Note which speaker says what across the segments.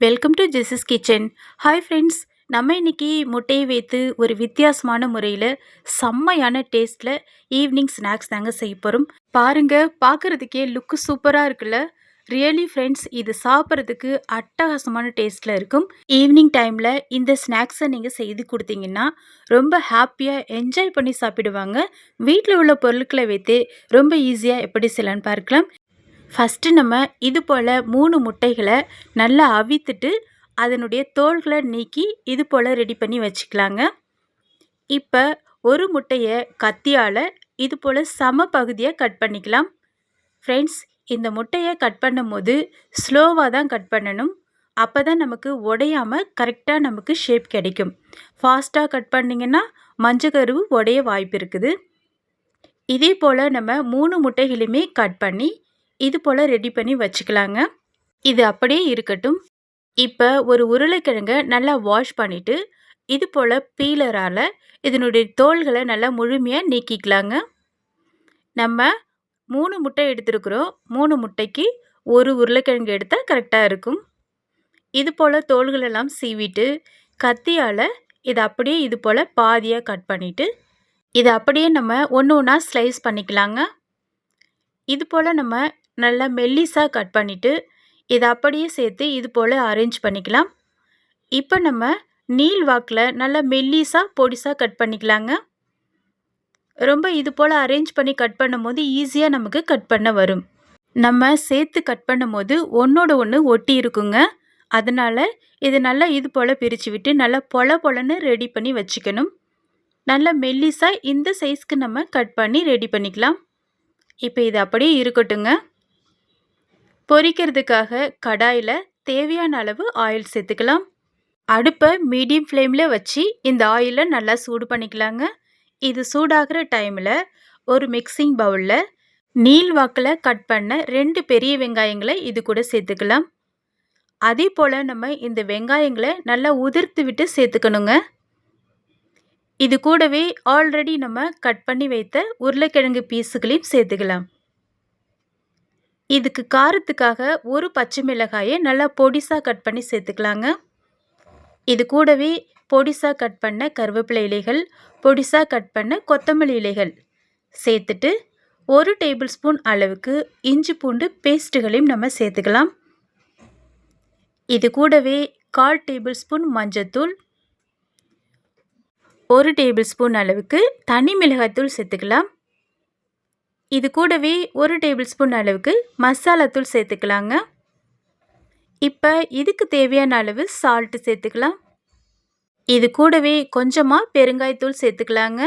Speaker 1: Welcome to Jesus kitchen hi friends நம்ம இன்னைக்கு முட்டையை வைத்து ஒரு வித்தியாசமான முறையில் செம்மையான டேஸ்ட்டில் ஈவினிங் ஸ்நாக்ஸ் தாங்க செய்ய போகிறோம் பாருங்கள் பார்க்குறதுக்கே லுக்கு சூப்பராக இருக்குல்ல? ரியலி ஃப்ரெண்ட்ஸ் இது சாப்பிட்றதுக்கு அட்டகாசமான டேஸ்ட்டில் இருக்கும். ஈவினிங் டைமில் இந்த ஸ்நாக்ஸை நீங்கள் செய்து கொடுத்தீங்கன்னா ரொம்ப ஹாப்பியாக என்ஜாய் பண்ணி சாப்பிடுவாங்க. வீட்டில் உள்ள பொருட்களை வைத்து ரொம்ப ஈஸியாக எப்படி செய்யலான்னு பார்க்கலாம். ஃபஸ்ட்டு நம்ம இது போல் மூணு முட்டைகளை நல்லா அவித்துட்டு அதனுடைய தோல்களை நீக்கி இது போல் ரெடி பண்ணி வச்சுக்கலாங்க. இப்போ ஒரு முட்டையை கத்தியால் இது போல் சம பகுதியாக கட் பண்ணிக்கலாம். ஃப்ரெண்ட்ஸ் இந்த முட்டையை கட் பண்ணும்போது ஸ்லோவாக தான் கட் பண்ணணும். அப்போ தான் நமக்கு உடையாமல் கரெக்டாக நமக்கு ஷேப் கிடைக்கும். ஃபாஸ்ட்டாக கட் பண்ணிங்கன்னா மஞ்சக்கருவு உடைய வாய்ப்பு இருக்குது. இதே போல் நம்ம மூணு முட்டைகளையுமே கட் பண்ணி இது போல் ரெடி பண்ணி வச்சுக்கலாங்க. இது அப்படியே இருக்கட்டும். இப்போ ஒரு உருளைக்கிழங்கை நல்லா வாஷ் பண்ணிவிட்டு இது போல் பீலரால் இதனுடைய தோள்களை நல்லா முழுமையாக நீக்கிக்கலாங்க. நம்ம மூணு முட்டை எடுத்துருக்குறோம். மூணு முட்டைக்கு ஒரு உருளைக்கிழங்கு எடுத்தால் கரெக்டாக இருக்கும். இது போல் தோள்களெல்லாம் சீவிட்டு கத்தியால் இதை அப்படியே இது போல் பாதியாக கட் பண்ணிவிட்டு இதை அப்படியே நம்ம ஒன்று ஒன்றா ஸ்லைஸ் பண்ணிக்கலாங்க. இது போல் நம்ம நல்லா மெல்லிஸாக கட் பண்ணிவிட்டு இதை அப்படியே சேர்த்து இது போல் அரேஞ்ச் பண்ணிக்கலாம். இப்போ நம்ம நீல் வாக்கில் நல்லா மெல்லிஸாக பொடிசாக கட் பண்ணிக்கலாங்க. ரொம்ப இது போல் அரேஞ்ச் பண்ணி கட் பண்ணும்போது ஈஸியாக நமக்கு கட் பண்ண வரும். நம்ம சேர்த்து கட் பண்ணும்போது ஒன்றோட ஒன்று ஒட்டி இருக்குங்க. அதனால் இது நல்லா இது போல் பிரித்து விட்டு நல்லா பொல பொலன்னு ரெடி பண்ணி வச்சுக்கணும். நல்லா மெல்லிஸாக இந்த சைஸ்க்கு நம்ம கட் பண்ணி ரெடி பண்ணிக்கலாம். இப்போ இது அப்படியே இருக்கட்டுங்க. பொரிக்கிறதுக்காக கடாயில் தேவையான அளவு ஆயில் சேர்த்துக்கலாம். அடுப்பை மீடியம் ஃப்ளேமில் வச்சு இந்த ஆயிலை நல்லா சூடு பண்ணிக்கலாங்க. இது சூடாகிற டைமில் ஒரு மிக்சிங் பவுலில் நீல் வாக்கில் கட் பண்ண ரெண்டு பெரிய வெங்காயங்களை இது கூட சேர்த்துக்கலாம். அதே போல் நம்ம இந்த வெங்காயங்களை நல்லா உதிர்த்து விட்டு சேர்த்துக்கணுங்க. இது கூடவே ஆல்ரெடி நம்ம கட் பண்ணி வைத்த உருளைக்கிழங்கு பீஸுகளையும் சேர்த்துக்கலாம். இதுக்கு காரத்துக்காக ஒரு பச்சை மிளகாயை நல்லா பொடிசாக கட் பண்ணி சேர்த்துக்கலாங்க. இது கூடவே பொடிசாக கட் பண்ண கருவேப்பிலை இலைகள் பொடிசாக கட் பண்ண கொத்தமல்லி இலைகள் சேர்த்துட்டு ஒரு டேபிள் ஸ்பூன் அளவுக்கு இஞ்சி பூண்டு பேஸ்ட்டுகளையும் நம்ம சேர்த்துக்கலாம். இது கூடவே கால் டேபிள் ஸ்பூன் மஞ்சத்தூள் ஒரு டேபிள் ஸ்பூன் அளவுக்கு தனி மிளகாய்த்தூள் சேர்த்துக்கலாம். இது கூடவே ஒரு டேபிள் ஸ்பூன் அளவுக்கு மசாலாத்தூள் சேர்த்துக்கலாங்க. இப்போ இதுக்கு தேவையான அளவு சால்ட்டு சேர்த்துக்கலாம். இது கூடவே கொஞ்சமாக பெருங்காயத்தூள் சேர்த்துக்கலாங்க.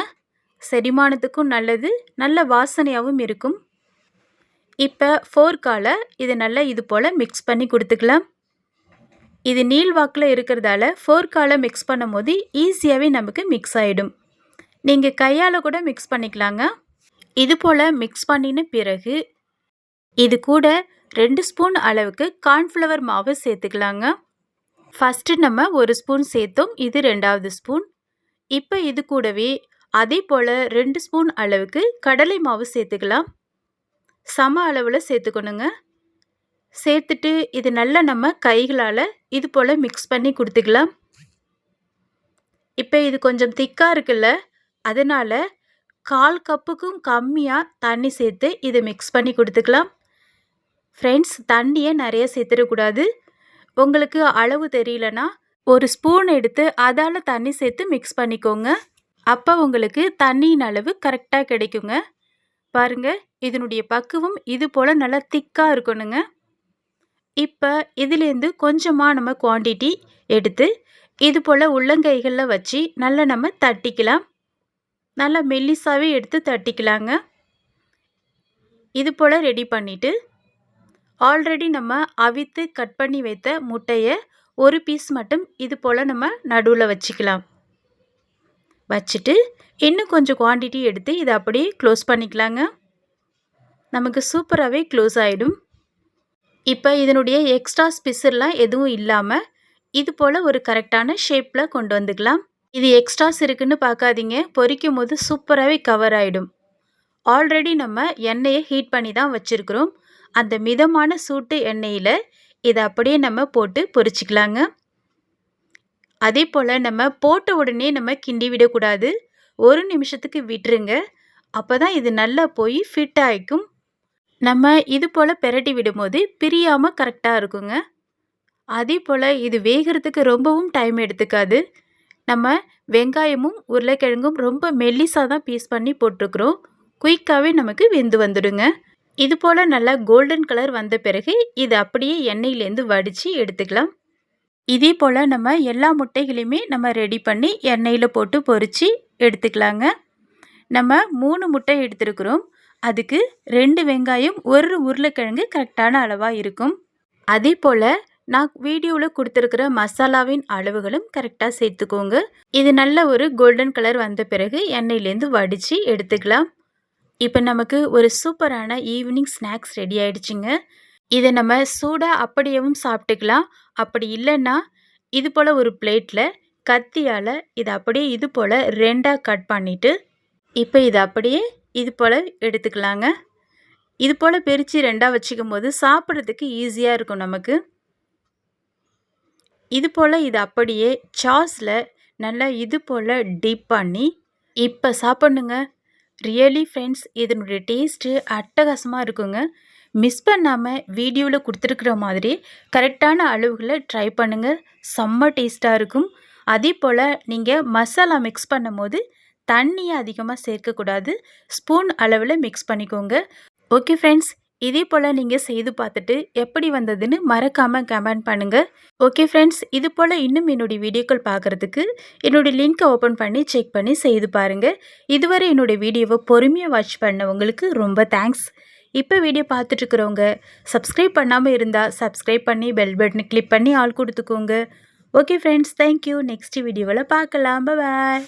Speaker 1: செரிமானத்துக்கும் நல்லது நல்ல வாசனையாகவும் இருக்கும். இப்போ ஃபோர்க்கால் இதை நல்லா இது போல் மிக்ஸ் பண்ணி கொடுத்துக்கலாம். இது நீள் வாக்கில் இருக்கிறதால ஃபோர்க்கால் மிக்ஸ் பண்ணும் போது ஈஸியாகவே நமக்கு மிக்ஸ் ஆகிடும் நீங்கள் கையால் கூட மிக்ஸ் பண்ணிக்கலாங்க. இது போல் மிக்ஸ் பண்ணின பிறகு இது கூட ரெண்டு ஸ்பூன் அளவுக்கு கார்ன்ஃப்ளவர் மாவு சேர்த்துக்கலாங்க. ஃபஸ்ட்டு நம்ம ஒரு ஸ்பூன் சேர்த்தோம் இது ரெண்டாவது ஸ்பூன் இப்போ இது கூடவே அதே போல் ரெண்டு ஸ்பூன் அளவுக்கு கடலை மாவு சேர்த்துக்கலாம். சம அளவில் சேர்த்துக்கணுங்க. சேர்த்துட்டு இது நல்லா நம்ம கைகளால் இது போல் மிக்ஸ் பண்ணி கொடுத்துக்கலாம். இப்போ இது கொஞ்சம் திக்காக இருக்குல்ல அதனால் கால் கப்புக்கும் கம்மியாக தண்ணி சேர்த்து இதை மிக்ஸ் பண்ணி கொடுத்துக்கலாம். ஃப்ரெண்ட்ஸ் தண்ணியை நிறைய சேர்த்துடக்கூடாது. உங்களுக்கு அளவு தெரியலனா ஒரு ஸ்பூன் எடுத்து அதால் தண்ணி சேர்த்து மிக்ஸ் பண்ணிக்கோங்க. அப்போ உங்களுக்கு தண்ணியின் அளவு கரெக்டாக கிடைக்குங்க. பாருங்கள் இதனுடைய பக்குவம் இது போல் நல்லா திக்காக இருக்கணுங்க. இப்போ இதுலேருந்து கொஞ்சமாக நம்ம குவான்டிட்டி எடுத்து இது போல் உள்ளங்கைகளில் வச்சு நல்லா நம்ம தட்டிக்கலாம். நல்லா மெல்லிசாவே எடுத்து தட்டிக்கலாங்க. இது போல் ரெடி பண்ணிவிட்டு ஆல்ரெடி நம்ம அவித்து கட் பண்ணி வைத்த முட்டையை ஒரு பீஸ் மட்டும் இது போல் நம்ம நடுவில் வச்சுக்கலாம். வச்சுட்டு இன்னும் கொஞ்சம் குவான்டிட்டி எடுத்து இதை அப்படியே க்ளோஸ் பண்ணிக்கலாங்க. நமக்கு சூப்பராகவே க்ளோஸ் ஆகிடும் இப்போ இதனுடைய எக்ஸ்ட்ரா ஸ்பிசர்லாம் எதுவும் இல்லாமல் இது போல் ஒரு கரெக்டான ஷேப்பில் கொண்டு வந்துக்கலாம். இது எக்ஸ்ட்ராஸ் இருக்குன்னு பார்க்காதீங்க. பொரிக்கும் போது சூப்பராகவே கவர் ஆகிடும் ஆல்ரெடி நம்ம எண்ணெயை ஹீட் பண்ணி தான் வச்சுருக்குறோம். அந்த மிதமான சூட்டு எண்ணெயில் இதை அப்படியே நம்ம போட்டு பொரிச்சிக்கலாங்க. அதே போல் நம்ம போட்ட உடனே நம்ம கிண்டி விடக்கூடாது. ஒரு நிமிஷத்துக்கு விட்டுருங்க. அப்போ தான் இது நல்லா போய் ஃபிட் ஆகிக்கும் நம்ம இது போல் பெரட்டி விடும்போது பிரியாமல் கரெக்டாக இருக்குங்க. அதே போல் இது வேகிறதுக்கு ரொம்பவும் டைம் எடுத்துக்காது. நம்ம வெங்காயமும் உருளைக்கிழங்கும் ரொம்ப மெல்லிசாக தான் பீஸ் பண்ணி போட்டிருக்குறோம். குயிக்காகவே நமக்கு வெந்து வந்துடுங்க. இது போல் நல்லா கோல்டன் கலர் வந்த பிறகு இது அப்படியே எண்ணெயிலேருந்து வடித்து எடுத்துக்கலாம். இதே போல் நம்ம எல்லா முட்டைகளையுமே நம்ம ரெடி பண்ணி எண்ணெயில் போட்டு பொறிச்சு எடுத்துக்கலாங்க. நம்ம மூணு முட்டை எடுத்துருக்குறோம். அதுக்கு ரெண்டு வெங்காயம் ஒரு உருளைக்கிழங்கு கரெக்டான அளவாக இருக்கும். அதே போல் நான் வீடியோவில் கொடுத்துருக்கிற மசாலாவின் அளவுகளும் கரெக்டாக சேர்த்துக்கோங்க. இது நல்ல ஒரு கோல்டன் கலர் வந்த பிறகு எண்ணெயிலேருந்து வடித்து எடுத்துக்கலாம். இப்போ நமக்கு ஒரு சூப்பரான ஈவினிங் ஸ்நாக்ஸ் ரெடி ஆயிடுச்சுங்க. இதை நம்ம சூடாக அப்படியேவும் சாப்பிட்டுக்கலாம். அப்படி இல்லைன்னா இது போல் ஒரு பிளேட்டில் கத்தியால் இதை அப்படியே இது போல் ரெண்டாக கட் பண்ணிவிட்டு இப்போ இதை அப்படியே இது போல் எடுத்துக்கலாங்க. இது போல் பிரித்து ரெண்டாக வச்சுக்கும் போது சாப்பிட்றதுக்கு ஈஸியாக இருக்கும் நமக்கு. இது போல் இது அப்படியே சாஸில் நல்லா இது போல் டிப் பண்ணி இப்போ சாப்பிட்ணுங்க. ரியலி ஃப்ரெண்ட்ஸ் இதனுடைய டேஸ்ட்டு அட்டகாசமாக இருக்குங்க. மிஸ் பண்ணாமல் வீடியோவில் கொடுத்துருக்குற மாதிரி கரெக்டான அளவுகளை ட்ரை பண்ணுங்கள் செம்ம டேஸ்ட்டாக இருக்கும். அதே போல் நீங்கள் மசாலா மிக்ஸ் பண்ணும் போது தண்ணியை அதிகமாக சேர்க்கக்கூடாது. ஸ்பூன் அளவில் மிக்ஸ் பண்ணிக்கோங்க. ஓகே ஃப்ரெண்ட்ஸ் இதே போல் நீங்கள் செய்து பார்த்துட்டு எப்படி வந்ததுன்னு மறக்காமல் கமெண்ட் பண்ணுங்கள் ஓகே ஃப்ரெண்ட்ஸ் இது போல் இன்னும் என்னுடைய வீடியோக்கள் பார்க்குறதுக்கு என்னுடைய லிங்க்கை ஓப்பன் பண்ணி செக் பண்ணி செய்து பாருங்கள் இதுவரை என்னுடைய வீடியோவை பொறுமையாக வாட்ச் பண்ணவங்களுக்கு ரொம்ப தேங்க்ஸ் இப்போ வீடியோ பார்த்துட்ருக்குறவங்க சப்ஸ்கிரைப் பண்ணாமல் இருந்தால் சப்ஸ்கிரைப் பண்ணி பெல் பட்டனை கிளிக் பண்ணி ஆள் கொடுத்துக்கோங்க. ஓகே ஃப்ரெண்ட்ஸ் தேங்க்யூ நெக்ஸ்ட் வீடியோவில் பார்க்கலாம். பாய்